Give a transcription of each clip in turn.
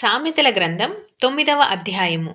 సామెతల గ్రంథం తొమ్మిదవ అధ్యాయము.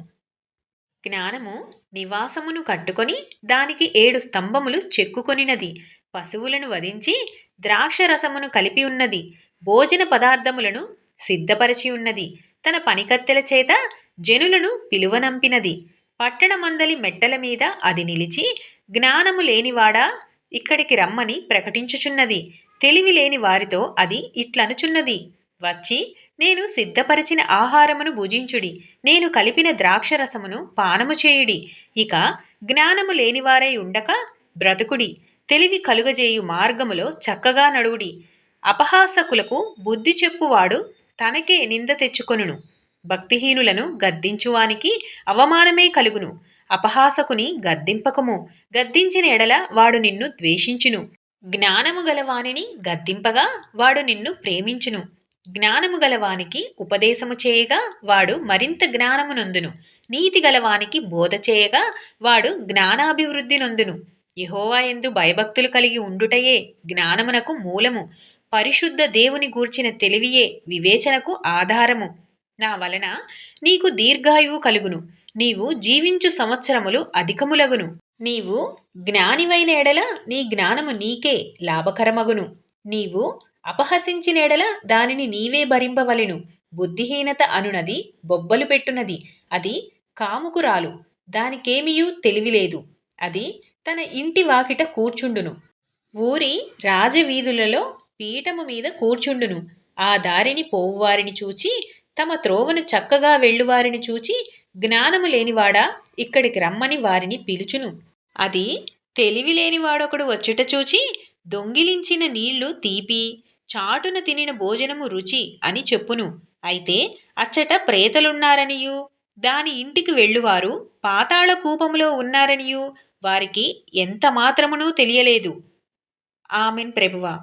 జ్ఞానము నివాసమును కట్టుకొని దానికి ఏడు స్తంభములు చెక్కుకొనినది. పశువులను వధించి ద్రాక్షరసమును కలిపి ఉన్నది. భోజన పదార్థములను సిద్ధపరచి ఉన్నది. తన పనికత్తెల చేత జనులను పిలువనంపినది. పట్టణమందలి మెట్టల మీద అది నిలిచి జ్ఞానము లేనివాడా ఇక్కడికి రమ్మని ప్రకటించుచున్నది. తెలివి లేని వారితో అది ఇట్లనుచున్నది. వచ్చి నేను సిద్ధపరిచిన ఆహారమును భుజించుడి. నేను కలిపిన ద్రాక్షరసమును పానము చేయుడి. ఇక జ్ఞానము లేనివారై ఉండక బ్రతుకుడి. తెలివి కలుగజేయు మార్గములో చక్కగా నడువుడి. అపహాసకులకు బుద్ధి చెప్పువాడు తనకే నింద తెచ్చుకొనును. భక్తిహీనులను గద్దించువానికి అవమానమే కలుగును. అపహాసకుని గద్దింపకము. గద్దించిన ఎడల వాడు నిన్ను ద్వేషించును. జ్ఞానము గలవానిని గద్దింపగా వాడు నిన్ను ప్రేమించును. జ్ఞానము గలవానికి ఉపదేశము చేయగా వాడు మరింత జ్ఞానము నందును. నీతి గలవానికి బోధ చేయగా వాడు జ్ఞానాభివృద్ధి నొందును. యహోవా ఎందు భయభక్తులు కలిగి ఉండుటయే జ్ఞానమునకు మూలము. పరిశుద్ధ దేవుని గూర్చిన తెలివియే వివేచనకు ఆధారము. నా వలన నీకు దీర్ఘాయువు కలుగును. నీవు జీవించు సంవత్సరములు అధికములగును. నీవు జ్ఞానివైన ఎడల నీ జ్ఞానము నీకే లాభకరమగును. నీవు అపహసించినేడల దానిని నీవే భరింపవలెను. బుద్ధిహీనత అనునది బొబ్బలు పెట్టునది. అది కాముకురాలు దానికేమియూ తెలివిలేదు అది తన ఇంటి వాకిట కూర్చుండును. ఊరి రాజవీధులలో పీఠము మీద కూర్చుండును. ఆ దారిని పోవువారిని చూచి తమ త్రోవను చక్కగా వెళ్ళువారిని చూచి జ్ఞానము లేనివాడా ఇక్కడికి రమ్మని వారిని పిలుచును. అది తెలివి లేనివాడొకడు వచ్చుట చూచి దొంగిలించిన నీళ్ళు తీపి. చాటున తినిన భోజనము రుచి అని చెప్పును. అయితే అచ్చట ప్రేతలున్నారనియు? దాని ఇంటికి వెళ్ళువారు పాతాళ కూపములో ఉన్నారనియు? వారికి ఎంత మాత్రమునూ తెలియలేదు. ఆమెన్ ప్రభువా.